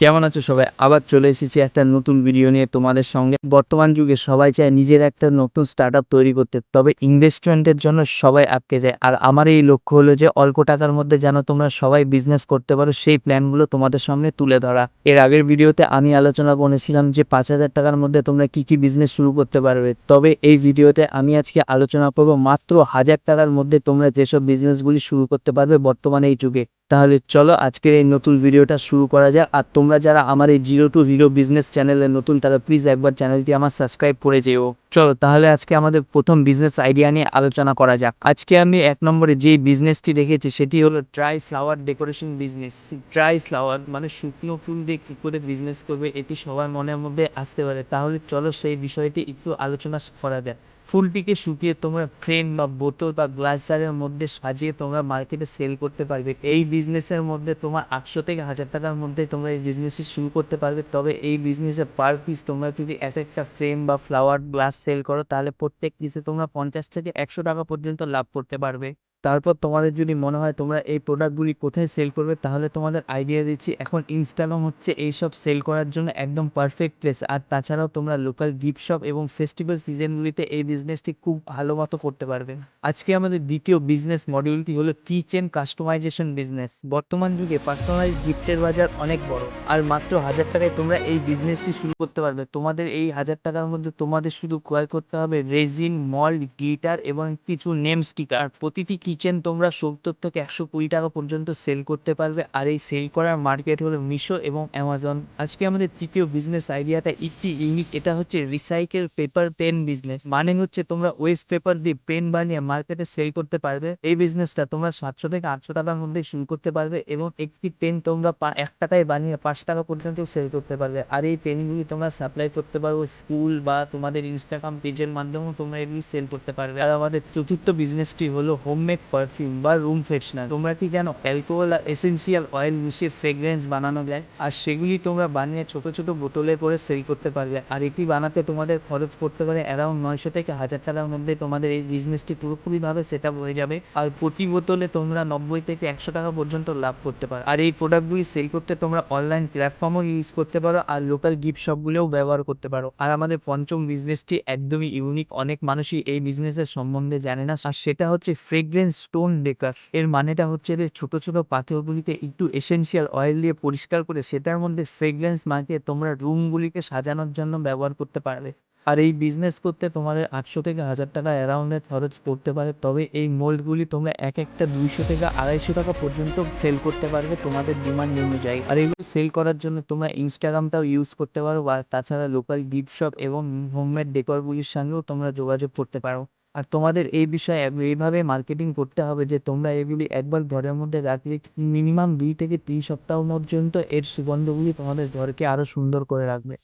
কেমন আছো সবাই? আবার চলে এসেছি একটা নতুন ভিডিও নিয়ে তোমাদের সঙ্গে। বর্তমান যুগে সবাই চায় নিজের একটা নতুন স্টার্ট তৈরি করতে। তবে ইনভেস্টমেন্টের জন্য সবাই আটকে যায়। আর আমার এই লক্ষ্য হলো যে, অল্প টাকার মধ্যে যেন তোমরা সবাই বিজনেস করতে পারো, সেই প্ল্যানগুলো তোমাদের সামনে তুলে ধরা। এর আগের ভিডিওতে আমি আলোচনা করেছিলাম যে, পাঁচ হাজার টাকার মধ্যে তোমরা কি কি বিজনেস শুরু করতে পারবে। তবে এই ভিডিওতে আমি আজকে আলোচনা করব মাত্র হাজার টাকার মধ্যে তোমরা যেসব বিজনেসগুলি শুরু করতে পারবে বর্তমানে এই যুগে। তাহলে চলো আজকের এই নতুন ভিডিওটা শুরু করা যাক। আর তোমরা যারা আমার এই জিরো টু হিরো বিজনেস চ্যানেলে নতুন, তারা প্লিজ একবার চ্যানেলটি আমার সাবস্ক্রাইব করে যেও। চলো তাহলে আজকে আমাদের প্রথম বিজনেস আইডিয়া নিয়ে আলোচনা করা যাক। আজকে আমি এক নম্বরে যেই বিজনেসটি রেখেছি সেটি হলো dry flower decoration business dry flower মানে শুকনো ফুল দিয়ে কী করে বিজনেস করবে এটি সবার মনের মধ্যে আসতে পারে। তাহলে চলো সেই বিষয়টি একটু আলোচনা করা যাক। ফুলটিকে শুকিয়ে তোমরা ফ্রেম বা বোতল বা গ্লাস জারের মধ্যে সাজিয়ে তোমরা মার্কেটে সেল করতে পারবে। এই বিজনেসের মধ্যে তোমার আটশো থেকে হাজার টাকার মধ্যে তোমরা এই বিজনেসটি শুরু করতে পারবে। তবে এই বিজনেসের পার পিস তোমরা যদি এক একটা ফ্রেম বা ফ্লাওয়ার গ্লাস সেল করো তাহলে প্রত্যেক পিসে তোমরা পঞ্চাশ থেকে একশো টাকা পর্যন্ত লাভ করতে পারবে। তারপর তোমাদের যদি মনে হয় তোমরা এই প্রোডাক্টগুলি কোথায় সেল করবে, তাহলে তোমাদের আইডিয়া দিচ্ছি। এখন ইনস্টাগ্রাম হচ্ছে এইসব সেল করার জন্য একদম পারফেক্ট প্লেস আর তাছাড়াও তোমরা লোকাল গিফট শপ এবং ফেস্টিভ্যাল সিজনগুলিতে এই বিজনেসটি খুব ভালো মতো করতে পারবে। আজকে আমাদের দ্বিতীয় বিজনেস মডিউলটি হলো কিচেন কাস্টমাইজেশন বিজনেস বর্তমান যুগে পার্সোনালাইজ গিফটের বাজার অনেক বড়। আর মাত্র হাজার টাকায় তোমরা এই বিজনেসটি শুরু করতে পারবে। তোমাদের এই হাজার টাকার মধ্যে তোমাদের শুধু ক্রয় করতে হবে রেজিন মল্ড গিটার এবং কিছু নেম স্টিকার প্রতিটি কিচেন তোমরা সত্তর থেকে একশো কুড়ি টাকা পর্যন্ত সেল করতে পারবে। আর এই সেল করার মার্কেট হলো মিশো এবং অ্যামাজন। আজকে আমাদের তৃতীয় বিজনেস আইডিয়াটা একটি ইউনিক এটা হচ্ছে রিসাইকেল পেপার পেন বিজনেস মানে হচ্ছে তোমরা ওয়েস্ট পেপার দিয়ে পেন বানিয়ে মার্কেটে সেল করতে পারবে। এই বিজনেসটা তোমরা সাতশো থেকে আটশো টাকার মধ্যে শুরু করতে পারবে এবং একটি পেন তোমরা এক টাকায় বানিয়ে পাঁচ টাকা পর্যন্ত সেল করতে পারবে। আর এই পেনগুলি তোমরা সাপ্লাই করতে পারো স্কুল বা তোমাদের ইনস্টাগ্রাম পেজের মাধ্যমেও তোমরা এগুলি সেল করতে পারবে। আর আমাদের চতুর্থ বিজনেসটি হলো হোমমেড পারফিউম বা রুম ফ্রেশনার তোমরা কি জানো? অ্যালকোহল আর এসেন্সিয়াল অয়েল মিশিয়ে ফ্রেগ্রেন্স বানানো যায়। আর সেগুলি তোমরা বানিয়ে ছোট ছোট বোতলে করে সেল করতে পারবে। আর এটি বানাতে তোমাদের খরচ পড়তে পারে অ্যারাউন্ড নয়শো থেকে হাজার টাকার মধ্যে তোমাদের এই বিজনেসটি পুরোপুরিভাবে সেট আপ হয়ে যাবে। আর প্রতি বোতলে তোমরা নব্বই থেকে একশো টাকা পর্যন্ত লাভ করতে পারো। আর এই প্রোডাক্টগুলি সেল করতে তোমরা অনলাইন প্ল্যাটফর্মও ইউজ করতে পারো। আর লোকাল গিফট শপগুলোও ব্যবহার করতে পারো। আর আমাদের পঞ্চম বিজনেসটি একদমই ইউনিক অনেক মানুষই এই বিজনেসের সম্বন্ধে জানে না। আর সেটা হচ্ছে ফ্রেগ্রেন্স স্টোন বেকার এর মানেটা হচ্ছে যে ছোট ছোট পাথরগুলিকে একটু এসেনশিয়াল অয়েল দিয়ে পরিষ্কার করে সেটার মধ্যে ফ্রেগ্রেন্স মাখিয়ে তোমরা রুমগুলিকে সাজানোর জন্য ব্যবহার করতে পারবে। আর এই বিজনেস করতে তোমাদের আটশো থেকে হাজার টাকা অ্যারাউন্ডে খরচ করতে পারে। তবে এই মোল্ডগুলি তোমরা এক একটা দুইশো থেকে আড়াইশো টাকা পর্যন্ত সেল করতে পারবে তোমাদের ডিমান্ড অনুযায়ী। আর এগুলো সেল করার জন্য তোমরা ইনস্টাগ্রামটাও ইউজ করতে পারো। বা তাছাড়া লোকাল গিফট শপ এবং হোমমেড ডেকরগুলির সঙ্গেও তোমরা যোগাযোগ করতে পারো। আর তোমাদের এই বিষয়ে এইভাবে মার্কেটিং করতে হবে যে তোমরা এগুলি একবার ঘরের মধ্যে রাখলে মিনিমাম দুই থেকে তিন সপ্তাহ পর্যন্ত এর সুগন্ধগুলি তোমাদের ঘরকে আরও সুন্দর করে রাখবে।